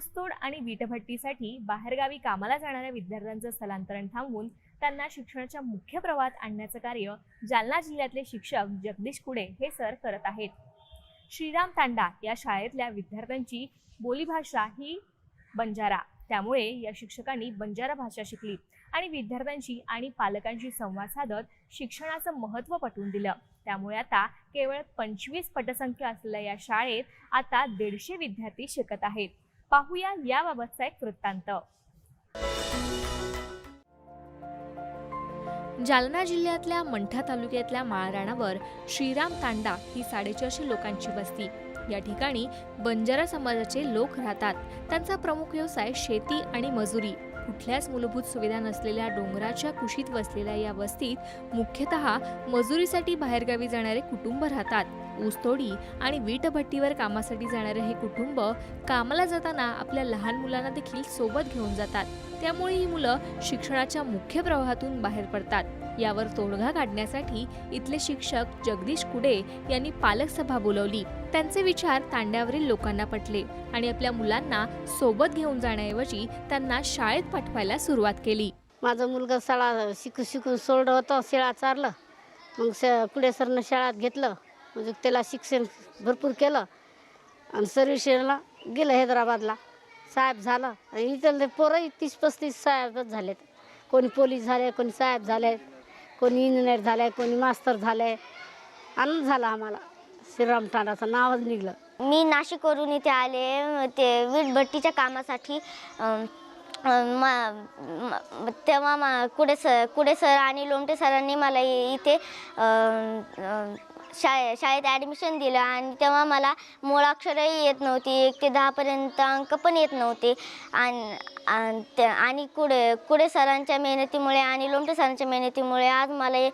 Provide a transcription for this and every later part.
ऊसतोड आणि वीटभट्टीसाठी बाहेरगावी कामाला जाणाऱ्या विद्यार्थ्यांचं स्थलांतरण थांबवून त्यांना शिक्षणाच्या मुख्य प्रवाहात आणण्याचं कार्य जालना जिल्ह्यातले शिक्षक जगदीश कुडे हे सर करत आहेत. श्रीराम तांडा या शाळेतल्या विद्यार्थ्यांची बोलीभाषा ही बंजारा. त्यामुळे या शिक्षकांनी बंजारा भाषा शिकली आणि विद्यार्थ्यांशी आणि पालकांशी संवाद साधत शिक्षणाचं महत्त्व पटवून दिलं. त्यामुळे आता केवळ पंचवीस पटसंख्या असलेल्या या शाळेत आता दीडशे विद्यार्थी शिकत आहेत. पाहूया याबाबतचा एक वृत्तांत. जालना जिल्ह्यातल्या मंठा तालुक्यातल्या माळराणावर श्रीराम तांडा ही साडेचारशे लोकांची वस्ती. या ठिकाणी बंजारा समाजाचे लोक राहतात. त्यांचा प्रमुख व्यवसाय शेती आणि मजुरी. कुठल्याच मूलभूत सुविधा नसलेल्या डोंगराच्या कुशीत वसलेल्या या वस्तीत मुख्यतः मजुरीसाठी बाहेरगावी जाणारे कुटुंब राहतात. ऊसतोडी आणि वीटभट्टीवर कामासाठी जाणारे हे कुटुंब कामाला जाताना आपल्या लहान मुलांना देखील सोबत घेऊन जातात. त्यामुळे ही मुलं शिक्षणाच्या मुख्य प्रवाहातून बाहेर पडतात. यावर तोडगा काढण्यासाठी इथले शिक्षक जगदीश कुडे यांनी पालक सभा बोलवली. त्यांचे विचार तांड्यावरील लोकांना पटले आणि आपल्या मुलांना सोबत घेऊन जाण्याऐवजी त्यांना शाळेत पाठवायला सुरुवात केली. माझा मुलगा शाळा शिकू शिकून सोडलं होतं शाळा चारलं मग श पुढे सरनं शाळेत घेतलं. म्हणजे त्याला शिक्षण भरपूर केलं. आणि सर्व्हिसेला गेलं हैदराबादला. साहेब झालं. आणि इथले पोरंही तीस पस्तीस साहेबच झालेत. कोणी पोलीस झाले कोणी साहेब झाले कोणी इंजिनियर झाले कोणी मास्तर झाले. आनंद झाला आम्हाला. श्रीराम तांडाचं नावच निघलं. मी नाशिकवरून इथे आले ते वीटभट्टीच्या कामासाठी. मा- तेव्हा मा कुडे सर कुडे सर आणि लोमटे सरांनी मला इथे शाळे शाळेत ॲडमिशन दिलं आणि तेव्हा मला मुळाक्षरंही येत नव्हती. एक ते दहापर्यंत अंक पण येत नव्हते. आणि आणि कुडे कुडे सरांच्या मेहनतीमुळे आणि लोमटे सरांच्या मेहनतीमुळे आज मला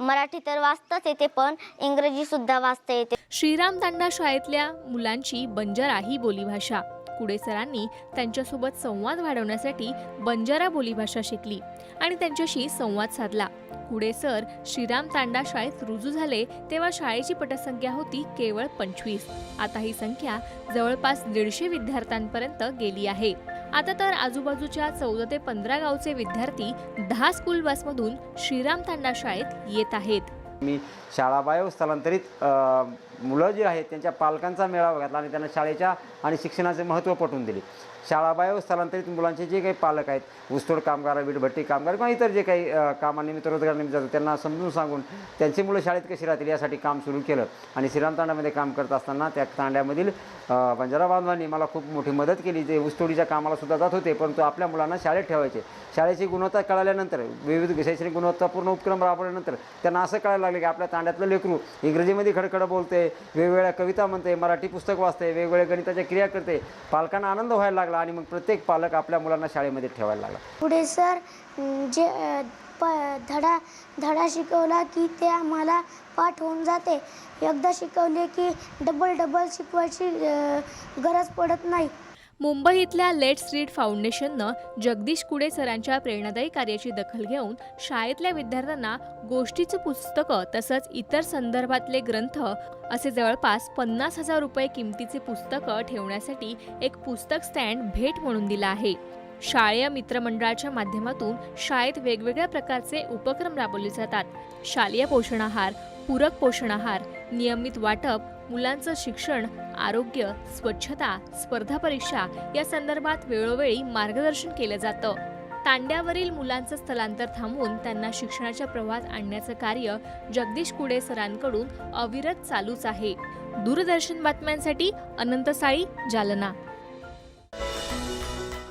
मराठी तर वाचताच येते पण इंग्रजीसुद्धा वाचता येते. श्रीराम तांडा शाळेतल्या मुलांची बंजारा ही बोलीभाषा. कुडेसरांनी त्यांच्यासोबत संवाद वाढवण्यासाठी बंजारा बोलीभाषा शिकली आणि त्यांच्याशी संवाद साधला. कुडेसर श्रीराम तांडा शाळेत रुजू झाले तेव्हा शाळेची पटसंख्या होती केवळ पंचवीस. आता ही संख्या जवळपास दीडशे विद्यार्थ्यांपर्यंत गेली आहे. आता तर आजूबाजूच्या चौदा ते पंधरा गावचे विद्यार्थी दहा स्कूल बसमधून श्रीराम तांडा शाळेत येत आहेत. मी शाळाबाह्य स्थलांतरित मुलं जी आहेत त्यांच्या पालकांचा मेळावा घातला आणि त्यांना शाळेच्या आणि शिक्षणाचे महत्त्व पटवून दिले. शाळाबाह्य स्थलांतरित मुलांचे जे काही पालक आहेत ऊसतोड कामगार वीटभट्टी कामगार किंवा इतर जे काही कामानिमित्त रोजगारनिमित्त जातात त्यांना समजून सांगून त्यांची मुलं शाळेत कशी राहतील यासाठी काम सुरू केलं. आणि श्रीराम तांड्यामध्ये काम करत असताना त्या तांड्यामधील बंजारा बांधवांनी मला खूप मोठी मदत केली. जे ऊसतोडीच्या कामाला सुद्धा जात होते परंतु आपल्या मुलांना शाळेत ठेवायचे. शाळेची गुणवत्ता कळाल्यानंतर विविध शैक्षणिक गुणवत्तापूर्ण उपक्रम राबवल्यानंतर त्यांना असं कळायला लागले की आपल्या तांड्यातलं लेकरू इंग्रजीमध्ये खडखड बोलते वेगवेगळ्या कविता म्हणते मराठी पुस्तक वाचते वेगवेगळ्या गणिताच्या क्रिया करते. पालकांना आनंद व्हायला लागला आणि मग प्रत्येक पालक आपल्या मुलांना शाळेमध्ये ठेवायला लागला. पुढे सर जे प धडा धडा शिकवला की ते आम्हाला पाठ होऊन जाते. एकदा शिकवले की डबल डबल शिकवायची गरज पडत नाही. मुंबई इथल्या लेट स्ट्रीट फाउंडेशननं जगदीश कुडे सरांच्या प्रेरणादायी कार्याची दखल घेऊन शाळेतल्या विद्यार्थ्यांना गोष्टीचं पुस्तकं तसंच इतर संदर्भातले ग्रंथ असे जवळपास पन्नास हजार रुपये किमतीचे पुस्तकं ठेवण्यासाठी एक पुस्तक स्टँड भेट म्हणून दिला आहे. शाळेय मित्रमंडळाच्या माध्यमातून शाळेत वेगवेगळ्या प्रकारचे उपक्रम राबवले जातात. शालेय पोषण आहार पूरक पोषण आहार नियमित वाटप मुलांचं शिक्षण आरोग्य स्वच्छता स्पर्धा परीक्षा या संदर्भात वेळोवेळी मार्गदर्शन केलं जातं. तांड्यावरील मुलांचं स्थलांतर थांबवून त्यांना शिक्षणाच्या प्रवाहात आणण्याचं कार्य जगदीश कुडे सरांकडून अविरत चालूच आहे. दूरदर्शन बातम्यांसाठी अनंत साळी जालना.